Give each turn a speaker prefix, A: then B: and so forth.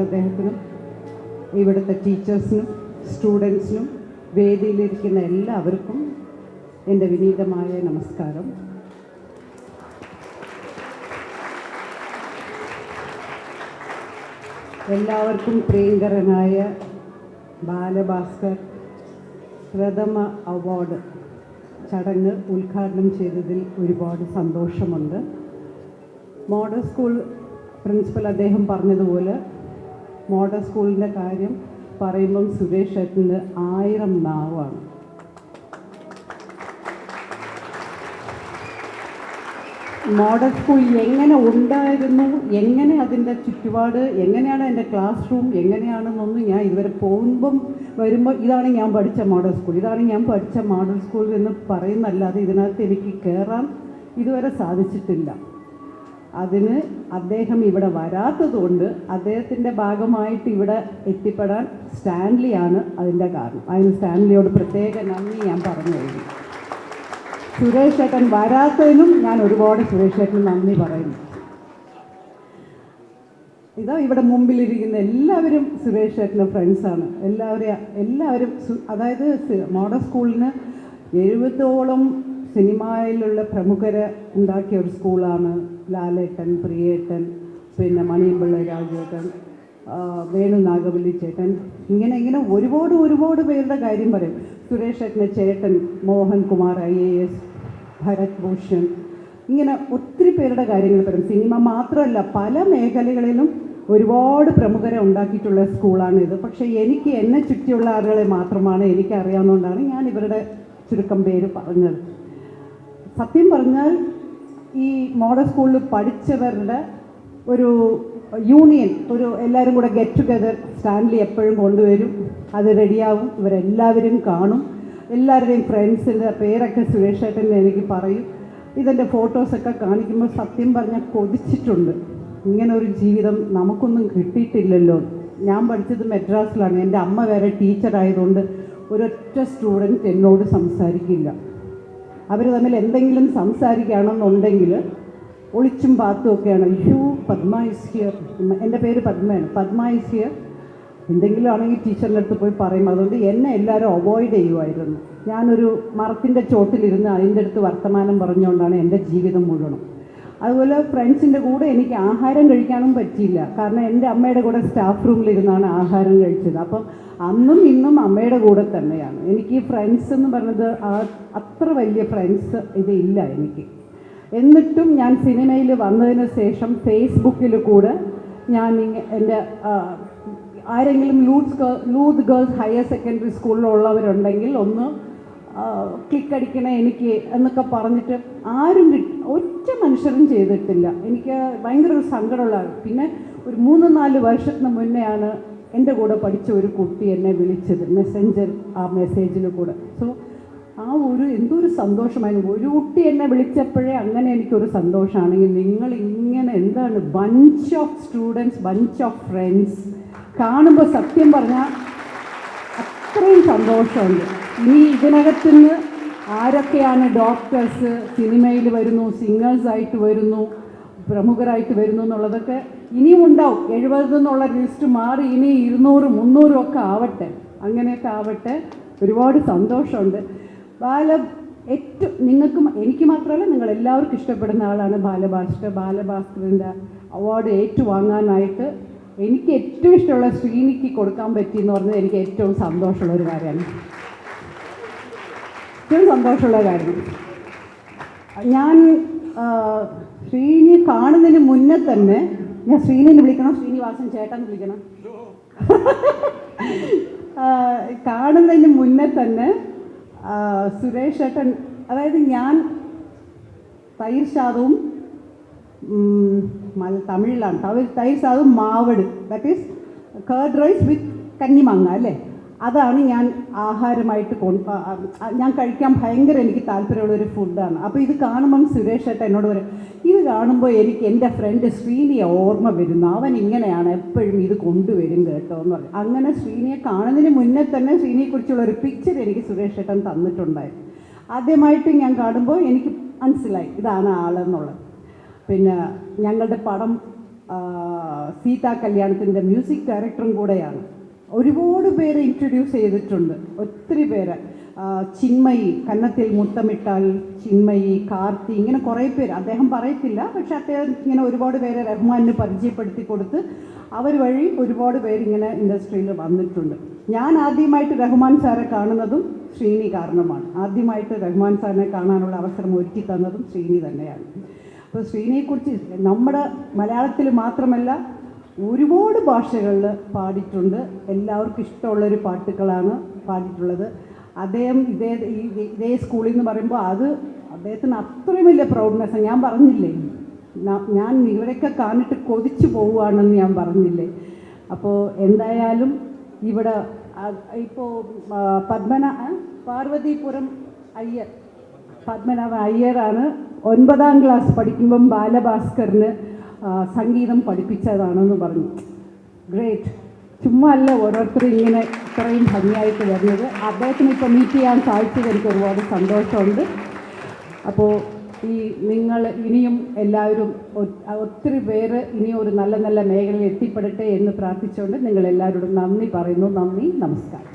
A: അദ്ദേഹത്തിനും ഇവിടുത്തെ ടീച്ചേഴ്സിനും സ്റ്റുഡൻസിനും വേദിയിലിരിക്കുന്ന എല്ലാവർക്കും എന്റെ വിനീതമായ നമസ്കാരം. എല്ലാവർക്കും പ്രിയങ്കരനായ ബാലഭാസ്കർ പ്രഥമ അവാർഡ് ചടങ്ങ് ഉദ്ഘാടനം ചെയ്തതിൽ ഒരുപാട് സന്തോഷമുണ്ട്. മോഡൽ സ്കൂൾ പ്രിൻസിപ്പൽ അദ്ദേഹം പറഞ്ഞതുപോലെ മോഡൽ സ്കൂളിന്റെ കാര്യം പറയുമ്പം സുരേഷ് ഏട്ടന് ആയിരം നാവാണ്. മോഡൽ സ്കൂൾ എങ്ങനെ ഉണ്ടായിരുന്നു? എങ്ങനെ അതിന്റെ ചുറ്റുപാട്? എങ്ങനെയാണ് എന്റെ ക്ലാസ് റൂം? എങ്ങനെയാണെന്നൊന്നും ഞാൻ ഇതുവരെ പോകുമ്പം വരുമ്പോൾ ഇതാണ് ഞാൻ പഠിച്ച മോഡൽ സ്കൂൾ. ഇതാണ് ഞാൻ പഠിച്ച മോഡൽ സ്കൂൾ എന്ന് പറയുന്നല്ലാതെ ഇതിനകത്ത് എനിക്ക് കയറാൻ ഇതുവരെ സാധിച്ചിട്ടില്ല. അതിന് അദ്ദേഹം ഇവിടെ വരാത്തതുകൊണ്ട് അദ്ദേഹത്തിന്റെ ഭാഗമായിട്ട് ഇവിടെ എത്തിപ്പെടാൻ സ്റ്റാൻലിയാണ് അതിന്റെ കാരണം. അതിന് സ്റ്റാൻലിയോട് പ്രത്യേക നന്ദി ഞാൻ പറഞ്ഞു കഴിഞ്ഞു സുരേഷ് ചേട്ടൻ വരാത്തതിനും ഞാൻ ഒരുപാട് സുരേഷ് ചേട്ടന് നന്ദി പറയുന്നു. ഇതാ ഇവിടെ മുമ്പിലിരിക്കുന്ന എല്ലാവരും സുരേഷ് ചേട്ടന്റെ ഫ്രണ്ട്സാണ് എല്ലാവരും എല്ലാവരും അതായത് മോഡൽ സ്കൂളിന് എഴുപതോളം സിനിമയിലുള്ള പ്രമുഖരെ ഉണ്ടാക്കിയ ഒരു സ്കൂളാണ് ലാലേട്ടൻ പ്രിയേട്ടൻ പിന്നെ മണിയമ്പിള്ള രാജേട്ടൻ വേണു നാഗവല്ലി ചേട്ടൻ ഇങ്ങനെ ഇങ്ങനെ ഒരുപാട് ഒരുപാട് പേരുടെ കാര്യം പറയും. സുരേഷ് ചേട്ടന്റെ ചേട്ടൻ Mohankumar I A S Bharat Bhushan. ഇങ്ങനെ ഒത്തിരി പേരുടെ കാര്യങ്ങൾ പറയും. സിനിമ മാത്രമല്ല പല മേഖലകളിലും ഒരുപാട് പ്രമുഖരെ ഉണ്ടാക്കിയിട്ടുള്ള സ്കൂളാണ് ഇത്. പക്ഷേ എനിക്ക് എന്നെ ചുറ്റിയുള്ള ആളുകളെ മാത്രമാണ് എനിക്ക് അറിയാവുന്നതുകൊണ്ടാണ് ഞാൻ ഇവരുടെ ചുരുക്കം പേര് പറഞ്ഞത്. സത്യം പറഞ്ഞാൽ ഈ മോഡൽ സ്കൂളിൽ പഠിച്ചവരുടെ ഒരു യൂണിയൻ ഒരു എല്ലാവരും കൂടെ ഗെറ്റ് ടുഗെദർ സ്റ്റാൻലി എപ്പോഴും കൊണ്ടുവരും. അത് റെഡിയാവും ഇവരെല്ലാവരും കാണും. എല്ലാവരുടെയും ഫ്രണ്ട്സിന്റെ പേരൊക്കെ സുരേഷ് ഏട്ടൻ എനിക്ക് പറയും. ഇതിന്റെ ഫോട്ടോസൊക്കെ കാണിക്കുമ്പോൾ സത്യം പറഞ്ഞാൽ കൊതിച്ചിട്ടുണ്ട്. ഇങ്ങനെ ഒരു ജീവിതം നമുക്കൊന്നും കിട്ടിയിട്ടില്ലല്ലോ. ഞാൻ പഠിച്ചത് മെഡ്രാസിലാണ് എന്റെ അമ്മ വേറെ ടീച്ചറായതുകൊണ്ട് ഒരൊറ്റ സ്റ്റുഡന്റ് എന്നോട് സംസാരിക്കില്ല. അവർ തമ്മിൽ എന്തെങ്കിലും സംസാരിക്കുകയാണെന്നുണ്ടെങ്കിൽ ഒളിച്ചും പാത്തും ഒക്കെയാണ്. യു പത്മ ഇസ് ഹിയർ എന്റെ പേര് പത്മയാണ് പത്മ ഇസ് ഹിയർ എന്തെങ്കിലും ആണെങ്കിൽ ടീച്ചറിന്റെ അടുത്ത് പോയി പറയും. അതുകൊണ്ട് എന്നെ എല്ലാവരും അവോയ്ഡ് ചെയ്യുമായിരുന്നു. ഞാനൊരു മരത്തിന്റെ ചോട്ടിലിരുന്ന് അതിന്റെ അടുത്ത് വർത്തമാനം പറഞ്ഞുകൊണ്ടാണ് എന്റെ ജീവിതം മുഴുവനും. അതുപോലെ ഫ്രണ്ട്സിന്റെ കൂടെ എനിക്ക് ആഹാരം കഴിക്കാനും പറ്റിയില്ല. കാരണം എന്റെ അമ്മയുടെ കൂടെ സ്റ്റാഫ് റൂമിലിരുന്നാണ് ആഹാരം കഴിച്ചത്. അപ്പം അന്നും ഇന്നും അമ്മയുടെ കൂടെ തന്നെയാണ്. എനിക്ക് ഫ്രണ്ട്സ് എന്ന് പറഞ്ഞത് അത്ര വലിയ ഫ്രണ്ട്സ് ഇതില്ല എനിക്ക്. എന്നിട്ടും ഞാൻ സിനിമയിൽ വന്നതിന് ശേഷം ഫേസ്ബുക്കിൽ കൂടെ ഞാൻ എന്റെ ആരെങ്കിലും ലൂത്ത് ലൂത്ത് ഗേൾസ് ഹയർ സെക്കൻഡറി സ്കൂളിലുള്ളവരുണ്ടെങ്കിൽ ഒന്ന് ക്ലിക്ക് അടിക്കണേ എനിക്ക് എന്നൊക്കെ പറഞ്ഞിട്ട് ആരും ഒറ്റ മനുഷ്യരും ചെയ്തിട്ടില്ല. എനിക്ക് ഭയങ്കര ഒരു സങ്കടമുള്ള പിന്നെ ഒരു മൂന്ന് നാല് വർഷത്തിന് മുന്നെയാണ് എന്റെ കൂടെ പഠിച്ച ഒരു കുട്ടി എന്നെ വിളിച്ചത് മെസ്സഞ്ചർ ആ മെസ്സേജിന് കൂടെ. സോ ആ ഒരു എന്തോ ഒരു സന്തോഷമായിരുന്നു. ഒരു കുട്ടി എന്നെ വിളിച്ചപ്പോഴേ അങ്ങനെ എനിക്കൊരു സന്തോഷമാണെങ്കിൽ നിങ്ങൾ ഇങ്ങനെ എന്താണ് bunch of students bunch of friends കാണുമ്പോൾ സത്യം പറഞ്ഞാൽ അത്രയും സന്തോഷമുണ്ട്. ഇനി ഇതിനകത്തുനിന്ന് ആരൊക്കെയാണ് ഡോക്ടേഴ്സ് സിനിമയിൽ വരുന്നു സിംഗേഴ്സ് ആയിട്ട് വരുന്നു പ്രമുഖരായിട്ട് വരുന്നു എന്നുള്ളതൊക്കെ ഇനിയും ഉണ്ടാവും. എഴുപത് എന്നുള്ള ലിസ്റ്റ് മാറി ഇനി ഇരുന്നൂറ് മുന്നൂറും ഒക്കെ ആവട്ടെ. അങ്ങനെയൊക്കെ ആവട്ടെ. ഒരുപാട് സന്തോഷമുണ്ട്. ബാല ഏറ്റവും നിങ്ങൾക്ക് എനിക്ക് മാത്രമല്ല നിങ്ങൾ എല്ലാവർക്കും ഇഷ്ടപ്പെടുന്ന ആളാണ് ബാലഭാസ്കർ. ബാലഭാസ്കറിന്റെ അവാർഡ് ഏറ്റുവാങ്ങാനായിട്ട് എനിക്ക് ഏറ്റവും ഇഷ്ടമുള്ള ശ്രീനിക്ക് കൊടുക്കാൻ പറ്റിയെന്ന് പറഞ്ഞാൽ എനിക്ക് ഏറ്റവും സന്തോഷമുള്ള ഒരു കാര്യമാണ്. ഏറ്റവും സന്തോഷമുള്ള കാര്യം. ഞാൻ ശ്രീനി കാണുന്നതിന് മുന്നേ തന്നെ ഞാൻ ശ്രീനിന്ന് വിളിക്കണം. ശ്രീനിവാസൻ ചേട്ടൻ വിളിക്കണം. കാണുന്നതിന് മുന്നേ തന്നെ സുരേഷ് ചേട്ടൻ അതായത് ഞാൻ തൈർ മല തമിഴിലാണ്. തൈർ സാദവും മാവട് that is curd rice with കന്നിമാങ്ങ അല്ലേ? അതാണ് ഞാൻ ആഹാരമായിട്ട് ഞാൻ കഴിക്കാൻ ഭയങ്കര എനിക്ക് താല്പര്യമുള്ള ഒരു ഫുഡാണ് അപ്പോൾ ഇത് കാണുമ്പം സുരേഷ് ഏട്ടൻ എന്നോട് പറയും ഇത് കാണുമ്പോൾ എനിക്ക് എന്റെ ഫ്രണ്ട് ശ്രീനിയ ഓർമ്മ വരുന്നു. അവൻ ഇങ്ങനെയാണ് എപ്പോഴും ഇത് കൊണ്ടുവരും കേട്ടോ എന്ന് പറയും. അങ്ങനെ ശ്രീനിയെ കാണുന്നതിന് മുന്നേ തന്നെ ശ്രീനിയെക്കുറിച്ചുള്ള ഒരു പിക്ചർ എനിക്ക് സുരേഷ് ഏട്ടൻ തന്നിട്ടുണ്ടായിരുന്നു. ആദ്യമായിട്ട് ഞാൻ കാണുമ്പോൾ എനിക്ക് മനസ്സിലായി ഇതാണ് ആളെന്നുള്ളത് പിന്നെ ഞങ്ങളുടെ പടം സീതാ കല്യാണത്തിന്റെ മ്യൂസിക് ഡയറക്ടറും കൂടെയാണ്. ഒരുപാട് പേരെ ഇൻട്രൊഡ്യൂസ് ചെയ്തിട്ടുണ്ട്. ഒത്തിരി പേര്. ചിന്മയി കന്നത്തിൽ മുത്തമിട്ടാൽ ചിന്മയി കാർത്തി ഇങ്ങനെ കുറേ പേര്. അദ്ദേഹം പറയത്തില്ല പക്ഷെ അദ്ദേഹം ഇങ്ങനെ ഒരുപാട് പേരെ റഹ്മാനിന് പരിചയപ്പെടുത്തി കൊടുത്ത് അവർ വഴി ഒരുപാട് പേര് ഇങ്ങനെ ഇൻഡസ്ട്രിയിൽ വന്നിട്ടുണ്ട്. ഞാൻ ആദ്യമായിട്ട് റഹ്മാൻ സാറെ കാണുന്നതും ശ്രീനി കാരണമാണ്. ആദ്യമായിട്ട് റഹ്മാൻ സാറിനെ കാണാനുള്ള അവസരം ഒരുക്കി തന്നതും ശ്രീനി തന്നെയാണ്. അപ്പോൾ ശ്രീനിയെക്കുറിച്ച് നമ്മുടെ മലയാളത്തിൽ മാത്രമല്ല ഒരുപാട് ഭാഷകളിൽ പാടിയിട്ടുണ്ട്. എല്ലാവർക്കും ഇഷ്ടമുള്ളൊരു പാട്ടുകളാണ് പാടിയിട്ടുള്ളത്. അദ്ദേഹം ഇതേ ഇതേ സ്കൂളിൽ നിന്ന് പറയുമ്പോൾ അത് അദ്ദേഹത്തിന് അത്രയും വലിയ പ്രൗഡ്നെസ് ഞാൻ പറഞ്ഞില്ലേ ഞാൻ ഇവരൊക്കെ കാണിട്ട് കൊതിച്ചു പോവുകയാണെന്ന് ഞാൻ പറഞ്ഞില്ലേ. അപ്പോൾ എന്തായാലും ഇവിടെ ഇപ്പോൾ പത്മന പാർവതിപുരം അയ്യർ പത്മനാഭ അയ്യറാണ് ഒൻപതാം ക്ലാസ് പഠിക്കുമ്പം ബാലഭാസ്കറിന് സംഗീതം പഠിപ്പിച്ചതാണെന്ന് പറഞ്ഞു. ഗ്രേറ്റ് ചുമ്മാ അല്ല ഓരോരുത്തരും ഇങ്ങനെ ഇത്രയും ഭംഗിയായിട്ട് വരുന്നത്. അദ്ദേഹത്തിന് ഇപ്പോൾ മീറ്റ് ചെയ്യാൻ സാധിച്ചത് എനിക്ക് ഒരുപാട് സന്തോഷമുണ്ട്. അപ്പോൾ ഈ നിങ്ങൾ ഇനിയും എല്ലാവരും ഒത്തിരി പേര് ഇനിയും ഒരു നല്ല നല്ല മേഖലയിൽ എത്തിപ്പെടട്ടെ എന്ന് പ്രാർത്ഥിച്ചുകൊണ്ട് നിങ്ങൾ എല്ലാവരോടും നന്ദി പറയുന്നു. നന്ദി നമസ്കാരം.